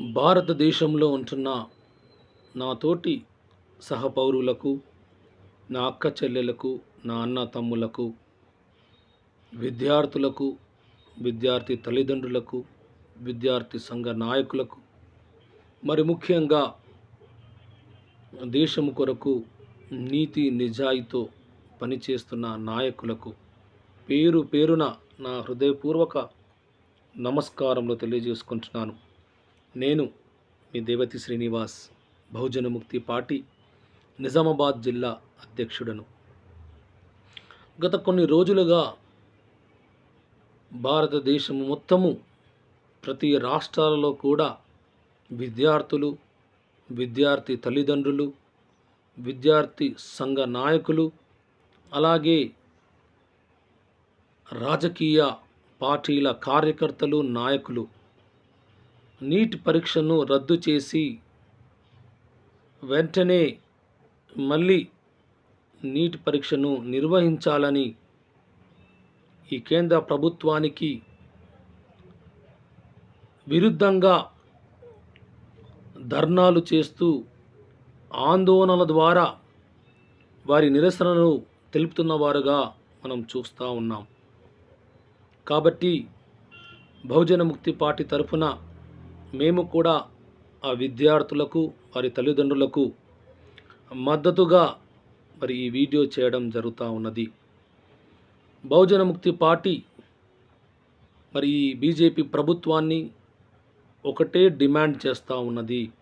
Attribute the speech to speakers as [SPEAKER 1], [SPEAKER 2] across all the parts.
[SPEAKER 1] భారతదేశంలో ఉంటున్న నా తోటి సహపౌరులకు నా అక్క చెల్లెలకు నా అన్న తమ్ములకు విద్యార్థులకు విద్యార్థి తల్లిదండ్రులకు విద్యార్థి సంఘ నాయకులకు మరి ముఖ్యంగా దేశము కొరకు నీతి నిజాయితో పనిచేస్తున్న నాయకులకు పేరు పేరున నా హృదయపూర్వక నమస్కారములు తెలియజేసుకుంటున్నాను. నేను మీ దేవతి శ్రీనివాస్ బహుజన ముక్తి పార్టీ నిజామాబాద్ జిల్లా అధ్యక్షుడను. గత కొన్ని రోజులుగా భారతదేశం మొత్తము ప్రతి రాష్ట్రాలలో కూడా విద్యార్థులు విద్యార్థి తల్లిదండ్రులు విద్యార్థి సంఘ నాయకులు అలాగే రాజకీయ పార్టీల కార్యకర్తలు నాయకులు నీట్ పరీక్షను రద్దు చేసి వెంటనే మళ్ళీ నీట్ పరీక్షను నిర్వహించాలని ఈ కేంద్ర ప్రభుత్వానికి విరుద్ధంగా ధర్నాలు చేస్తూ ఆందోళనల ద్వారా వారి నిరసనను తెలుపుతున్న వారుగా మనం చూస్తూ ఉన్నాం. కాబట్టి బహుజన ముక్తి పార్టీ తరఫున మేము కూడా ఆ విద్యార్థులకు వారి తల్లిదండ్రులకు మద్దతుగా మరి ఈ వీడియో చేయడం జరుగుతూ ఉన్నది. బహుజన ముక్తి పార్టీ మరి ఈ బీజేపీ ప్రభుత్వాన్ని ఒకటే డిమాండ్ చేస్తూ ఉన్నది.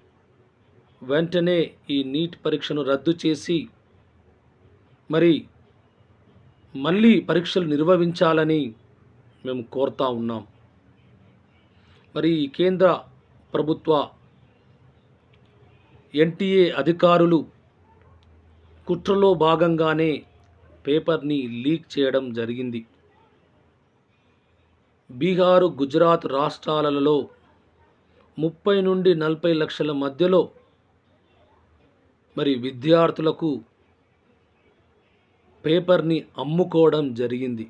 [SPEAKER 1] వెంటనే ఈ నీట్ పరీక్షను రద్దు చేసి మరి మళ్ళీ పరీక్షలు నిర్వహించాలని మేము కోరుతా ఉన్నాం. మరి ఈ కేంద్ర ప్రభుత్వ ఎన్టీఏ అధికారులు కుట్రలో భాగంగానే పేపర్ని లీక్ చేయడం జరిగింది. బీహారు గుజరాత్ రాష్ట్రాలలో ముప్పై నుండి నలభై లక్షల మధ్యలో మరి విద్యార్థులకు పేపర్ని అమ్ముకోవడం జరిగింది.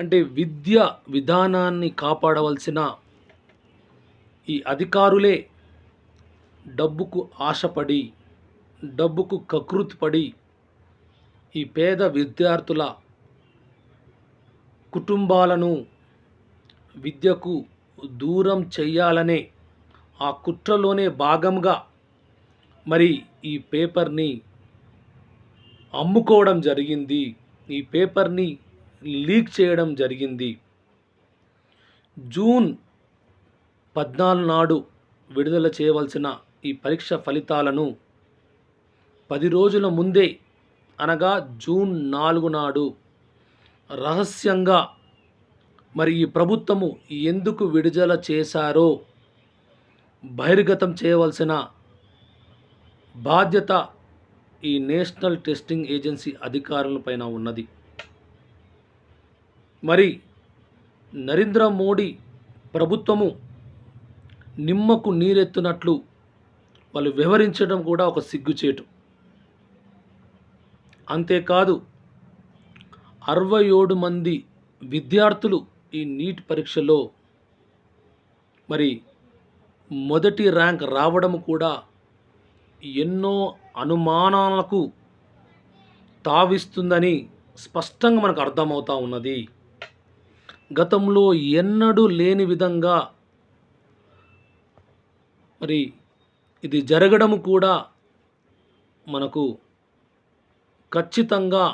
[SPEAKER 1] అంటే విద్య విధానాన్ని కాపాడవలసిన ఈ అధికారులే డబ్బుకు ఆశపడి డబ్బుకు కకృతిపడి ఈ పేద విద్యార్థుల కుటుంబాలను విద్యకు దూరం చెయ్యాలనే ఆ కుట్రలోనే భాగంగా మరి ఈ పేపర్ని అమ్ముకోవడం జరిగింది. ఈ పేపర్ని లీక్ చేయడం జరిగింది. జూన్ పద్నాలుగు నాడు విడుదల చేయవలసిన ఈ పరీక్ష ఫలితాలను పది రోజుల ముందే అనగా జూన్ నాలుగు నాడు రహస్యంగా మరి ఈ ప్రభుత్వము ఎందుకు విడుదల చేశారో బహిర్గతం చేయవలసిన బాధ్యత ఈ నేషనల్ టెస్టింగ్ ఏజెన్సీ అధికారులపైన ఉన్నది. మరి నరేంద్ర మోడీ ప్రభుత్వము నిమ్మకు నీరెత్తునట్లు వాళ్ళు వివరించడం కూడా ఒక సిగ్గుచేటు. అంతేకాదు అరవై ఏడు మంది విద్యార్థులు ఈ నీట్ పరీక్షలో మరి మొదటి ర్యాంక్ రావడం కూడా ఎన్నో అనుమానాలకు తావిస్తుందని స్పష్టంగా మనకు అర్థమవుతా ఉన్నది. గతంలో ఎన్నడూ లేని విధంగా మరి ఇది జరగడం కూడా మనకు ఖచ్చితంగా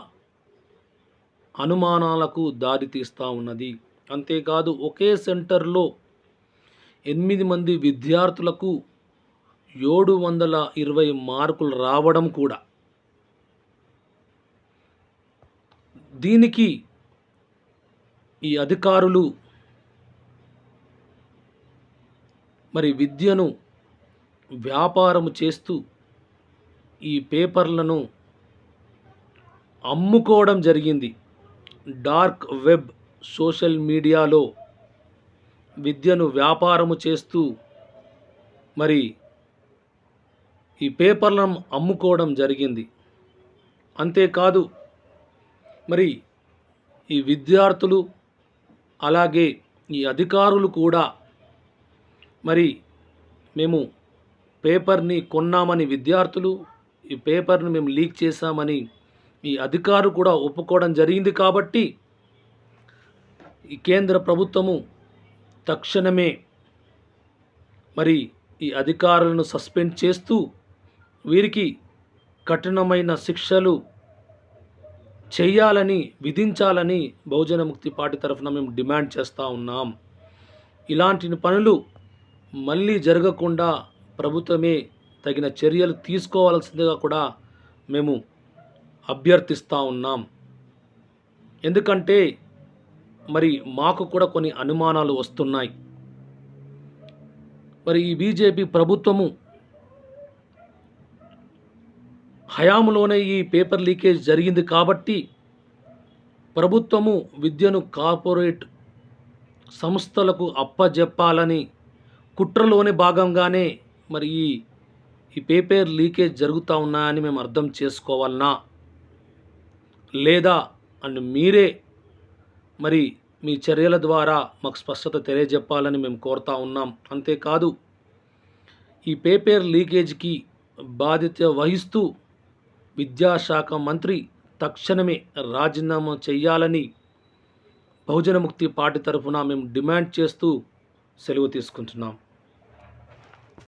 [SPEAKER 1] అనుమానాలకు దారితీస్తూ ఉన్నది. అంతేకాదు ఒకే సెంటర్లో ఎనిమిది మంది విద్యార్థులకు ఏడు వందల ఇరవై మార్కులు రావడం కూడా. దీనికి ఈ అధికారులు మరి విద్యను వ్యాపారము చేస్తూ ఈ పేపర్లను అమ్ముకోవడం జరిగింది. డార్క్ వెబ్ సోషల్ మీడియాలో విద్యను వ్యాపారము చేస్తూ మరి ఈ పేపర్లను అమ్ముకోవడం జరిగింది. అంతేకాదు మరి ఈ విద్యార్థులు అలాగే ఈ అధికారులు కూడా మరి మేము పేపర్ని కొన్నామని విద్యార్థులు ఈ పేపర్ని మేము లీక్ చేశామని ఈ అధికారులు కూడా ఒప్పుకోవడం జరిగింది కాబట్టి ఈ కేంద్ర ప్రభుత్వము తక్షణమే మరి ఈ అధికారులను సస్పెండ్ చేస్తూ వీరికి కఠినమైన శిక్షలు చేయాలని విధించాలని బహుజన ముక్తి పార్టీ తరఫున మేము డిమాండ్ చేస్తూ ఉన్నాం. ఇలాంటి పనులు మళ్ళీ జరగకుండా ప్రభుత్వమే తగిన చర్యలు తీసుకోవాల్సిందిగా కూడా మేము అభ్యర్థిస్తూ ఉన్నాం. ఎందుకంటే మరి మాకు కూడా కొన్ని అనుమానాలు వస్తున్నాయి. మరి ఈ బీజేపీ ప్రభుత్వము హయాంలోనే ఈ పేపర్ లీకేజ్ జరిగింది కాబట్టి ప్రభుత్వము విద్యను కార్పొరేట్ సంస్థలకు అప్పజెప్పాలని కుట్రలోని భాగంగానే మరి ఈ ఈ పేపర్ లీకేజ్ జరుగుతూ ఉన్నాయని మేము అర్థం చేసుకోవాలన్నా లేదా అండ్ మీరే మరి మీ చర్యల ద్వారా మాకు స్పష్టత తెలియజెప్పాలని మేము కోరుతా ఉన్నాం. అంతేకాదు ఈ పేపర్ లీకేజ్కి బాధ్యత వహిస్తూ విద్యాశాఖ మంత్రి తక్షణమే రాజీనామా చేయాలని బహుజన ముక్తి పార్టీ తరఫున మేము డిమాండ్ చేస్తూ సెలవు తీసుకుంటున్నాం.